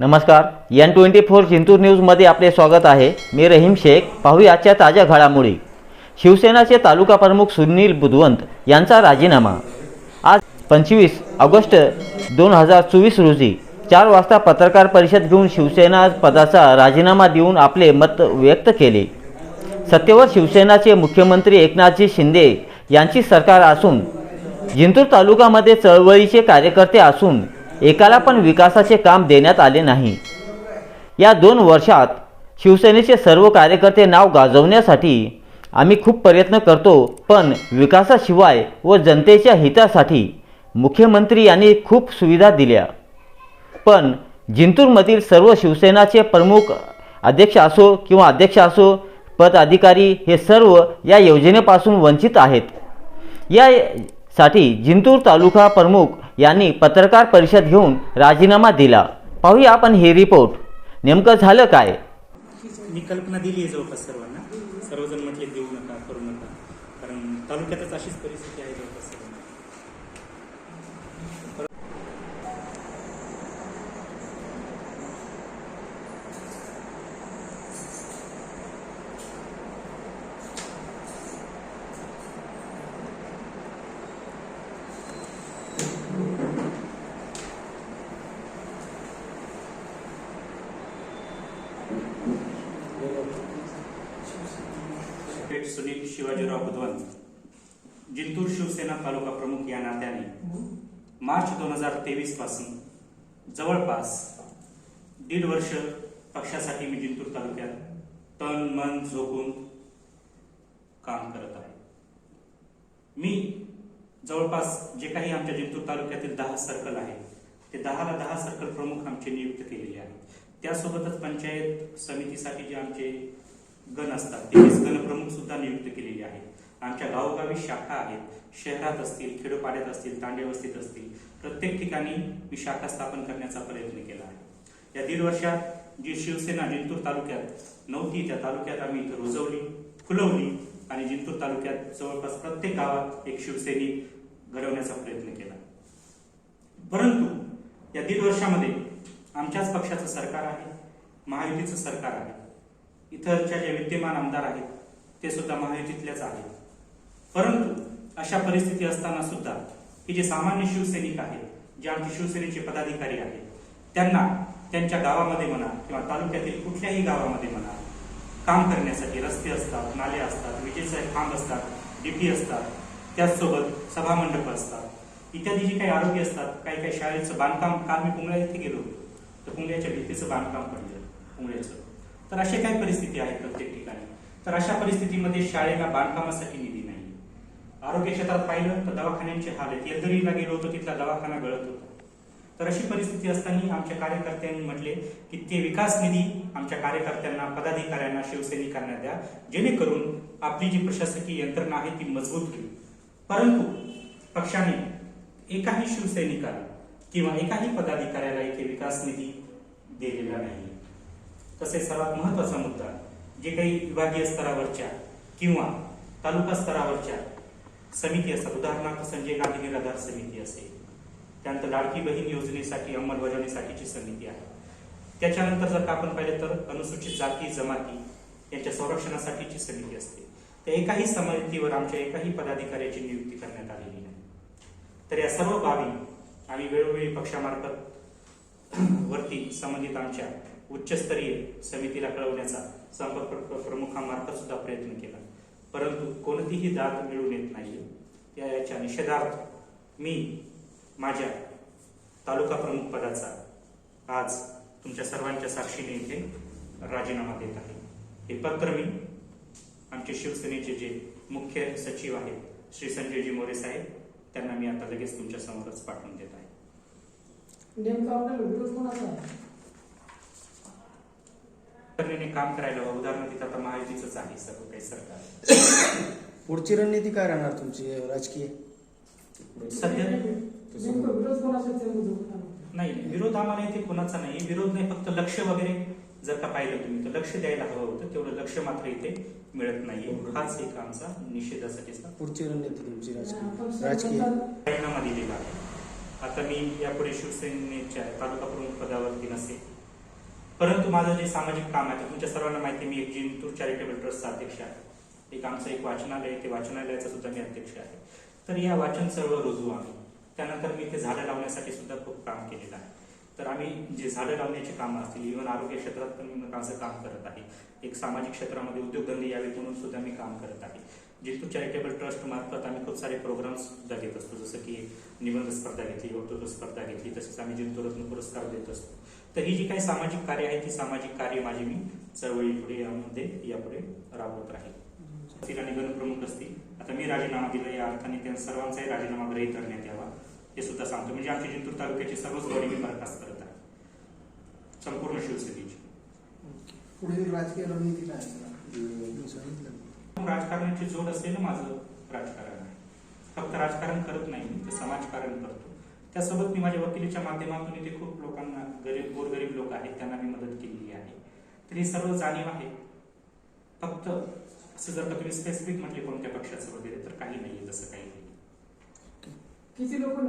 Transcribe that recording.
नमस्कार N twenty four Jintur न्यूजमध्ये आपले स्वागत आहे. मी रहीम शेख पाहूया आजच्या ताज्या घडामोडी. शिवसेनाचे तालुका प्रमुख सुनील बुधवंत यांचा राजीनामा. आज पंचवीस ऑगस्ट दोन हजार चोवीस रोजी चार वाजता पत्रकार परिषद घेऊन शिवसेना पदाचा राजीनामा देऊन आपले मत व्यक्त केले. सत्तेवर शिवसेनाचे मुख्यमंत्री एकनाथजी शिंदे यांची सरकार असून जिंतूर तालुकामध्ये चळवळीचे कार्यकर्ते असून एकाला पण विकासाचे काम देण्यात आले नाही. या दोन वर्षात शिवसेनेचे सर्व कार्यकर्ते नाव गाजवण्यासाठी आम्ही खूप प्रयत्न करतो पण विकासाशिवाय व जनतेच्या हितासाठी मुख्यमंत्री यांनी खूप सुविधा दिल्या. पण जिंतूरमधील सर्व शिवसेनाचे प्रमुख अध्यक्ष असो किंवा अध्यक्ष असो पदाधिकारी हे सर्व या योजनेपासून वंचित आहेत. यासाठी जिंतूर तालुका प्रमुख यांनी पत्रकार परिषद घेऊन राजीनामा दिला. पाहूया आपण हे रिपोर्ट. नेमकं झालं काय? मी कल्पना दिली आहे जवळपास सर्वांना. सर्वजण म्हटले देऊ नका करू नका. कारण तालुक्यातच अशीच परिस्थिती आहे जवळपास सर्वांना. पेठ सुनील शिवाजीराव बुधवंत जिंतूर शिवसेना तालुका प्रमुख या नात्याने मार्च दोन हजार तेवीसपासून जवळपास दीड वर्ष पक्षासाठी मी जिंतूर तालुक्यात तन मन झोकून काम करत आहे. मी जवळपास जे काही आमच्या जिंतूर तालुक्यातील दहा सर्कल आहे ते दहाला दहा सर्कल प्रमुख आमचे नियुक्त केलेले आहेत. त्यासोबतच पंचायत समितीसाठी जे आमचे गण असतात ते गणप्रमुख सुद्धा नियुक्त केलेले आहेत. आमच्या गावोगावी शाखा आहेत. शहरात असतील खेडोपाड्यात असतील तांडेवस्तीत असतील प्रत्येक ठिकाणी मी शाखा स्थापन करण्याचा प्रयत्न केला आहे. या दीड वर्षात जी शिवसेना जिंतूर तालुक्यात नव्हती त्या तालुक्यात आम्ही इथं रुजवली फुलवली आणि जिंतूर तालुक्यात जवळपास प्रत्येक गावात एक शिवसैनिक घडवण्याचा प्रयत्न केला. परंतु या दीड वर्षामध्ये आमच्याच पक्षाचं सरकार आहे महायुतीचं सरकार आहे. इतरच्या जे विद्यमान आमदार आहेत ते सुद्धा महायुतीतल्याच आहेत. परंतु अशा परिस्थिती असताना सुद्धा की जे सामान्य शिवसैनिक आहेत जे आमचे शिवसेनेचे पदाधिकारी आहेत त्यांना त्यांच्या गावामध्ये म्हणा किंवा तालुक्यातील कुठल्याही गावामध्ये म्हणा काम करण्यासाठी रस्ते असतात नाले असतात विजेचे खांब असतात डीपी असतात त्याचसोबत सभामंडप असतात. इत्यादी जे काही आरोग्य असतात काही काही शाळेचं बांधकाम काल मी पुंगळ्या इथे गेलो होतो. तर पुंगळ्याच्या भीतीचं बांधकाम पडलं पुंगळ्याचं तर अशी काय परिस्थिती आहे प्रत्येक ठिकाणी? तर अशा परिस्थितीमध्ये शाळेला बांधकामासाठी निधी नाही. आरोग्य क्षेत्रात पाहिलं तर दवाखान्यांचे हाल आहेत येलदरीला गेलो होतो तिथला दवाखाना गळत होता. तर अशी परिस्थिती असताना आमच्या कार्यकर्त्यांनी म्हटले की ते विकास निधी आमच्या कार्यकर्त्यांना पदाधिकाऱ्यांना शिवसैनिकांना द्या. जेणेकरून आपली जी प्रशासकीय यंत्रणा आहे ती मजबूत होईल. परंतु पक्षाने एकाही शिवसैनिकाला किंवा एकाही पदाधिकाऱ्याला इथे विकास निधी दिलेला नाही. तसेच सर्वात महत्त्वाचा मुद्दा जे काही विभागीय स्तरावरच्या किंवा तालुका स्तरावरच्या समिती असतात उदाहरणार्थ संजय गांधी निराधार समिती असेल त्यानंतर लाडकी बहीण योजनेसाठी अंमलबजावणीसाठीची समिती आहे. त्याच्यानंतर जर का आपण पाहिलं तर अनुसूचित जाती जमाती यांच्या संरक्षणासाठीची समिती असते. त्या एकाही समितीवर आमच्या एकाही पदाधिकाऱ्याची नियुक्ती करण्यात आलेली नाही. तर या सर्व बाबी आम्ही वेळोवेळी पक्षामार्फत वरती संबंधित आमच्या उच्चस्तरीय समितीला कळवण्याचा संपर्क प्र- प्रमुखांमार्फत सुद्धा प्रयत्न केला. परंतु कोणतीही दाद मिळून येत नाही. या याच्या निषेधार्थ मी माझ्या तालुका प्रमुख पदाचा आज तुमच्या सर्वांच्या साक्षीने इथे राजीनामा देत आहे. हे पत्र मी आमचे शिवसेनेचे जे मुख्य सचिव आहेत श्री संजयजी मोरे साहेब त्यांना मी आता लगेच तुमच्या समोरच पाठवून देत आहे. नेमका आपल्याला विरोध कोणाचा आहे? तऱ्हेने काम करायला हवं. उदाहरणार्थ इथं आता महायुतीचंच आहे सर्व काही सरकार. पुढची रणनीती काय राहणार तुमची राजकीय? सध्या नेमका विरोध कोणाचा आहे? ते मुद्दा कोणाला? नाही विरोध आम्हाला इथे कोणाचा नाही. विरोध नाही फक्त लक्ष वगैरे. जर का पाहिलं तुम्ही तर लक्ष द्यायला हवं होतं तेवढं लक्ष मात्र इथे मिळत नाहीये. हाच एक आमचा निषेधासाठीचा पुढची रणनीती तुमची राजकीय राजीनामा दिलेला आहे. आता मी यापुढे शिवसेनेच्या तालुका प्रमुख पदावरती नसेल. परंतु माझं जे सामाजिक काम आहे ते तुमच्या सर्वांना माहिती आहे, मी एक जिंतूर चॅरिटेबल ट्रस्टचा अध्यक्ष आहे. एक आमचं एक वाचनालय आहे, ते वाचनालयाचा सुद्धा मी अध्यक्ष आहे. तर या वाचन चळवळ रुजवू आम्ही त्यानंतर मी ते झाडं लावण्यासाठी सुद्धा खूप काम केलेलं आहे. तर आम्ही जे झाडं लावण्याची कामं असतील इव्हन आरोग्य क्षेत्रात पण मी माझं काम करत आहे. एक सामाजिक क्षेत्रामध्ये उद्योगधंदे यावेत म्हणून सुद्धा मी काम करत आहे. जितू चॅरिटेबल ट्रस्ट मार्फत आम्ही खूप सारे प्रोग्राम्स सुद्धा घेत असतो. जसं की निबंध स्पर्धा घेतली वक्तृत्व स्पर्धा घेतली तसेच आम्ही जिंतू पुरस्कार देत असतो. तर ही जी काही सामाजिक कार्य आहे ती सामाजिक कार्य माझी मी चळवळी पुढे यामध्ये यापुढे राबवत राहील. तिला निबंध प्रमुख असतील. आता मी राजीनामा दिला या अर्थाने त्या सर्वांचाही राजीनामा ग्रहीत करण्यात यावा हे सुद्धा सांगतो. म्हणजे आमच्या जिंतूर तालुक्याचे सर्वच बॉडी मी बरखास्त संपूर्ण शिवसेनेची. पुढील राजकीय रणनीती काय असेल मी सांगितलं राजकारणाची जोड असलेलं माझं राजकारण. आहे फक्त राजकारण करत नाही तर समाजकारण करतो. त्यासोबत मी माझ्या वकिलीच्या माध्यमातून इथे खूप लोकांना गरीब गोरगरीब लोक आहेत त्यांना मी मदत केलेली आहे. तर ही सर्व जाणीव आहे. फक्त असं जर का तुम्ही स्पेसिफिक म्हटले कोणत्या पक्षाचं वगैरे तर काही नाहीये तसं काही नाही किती लोक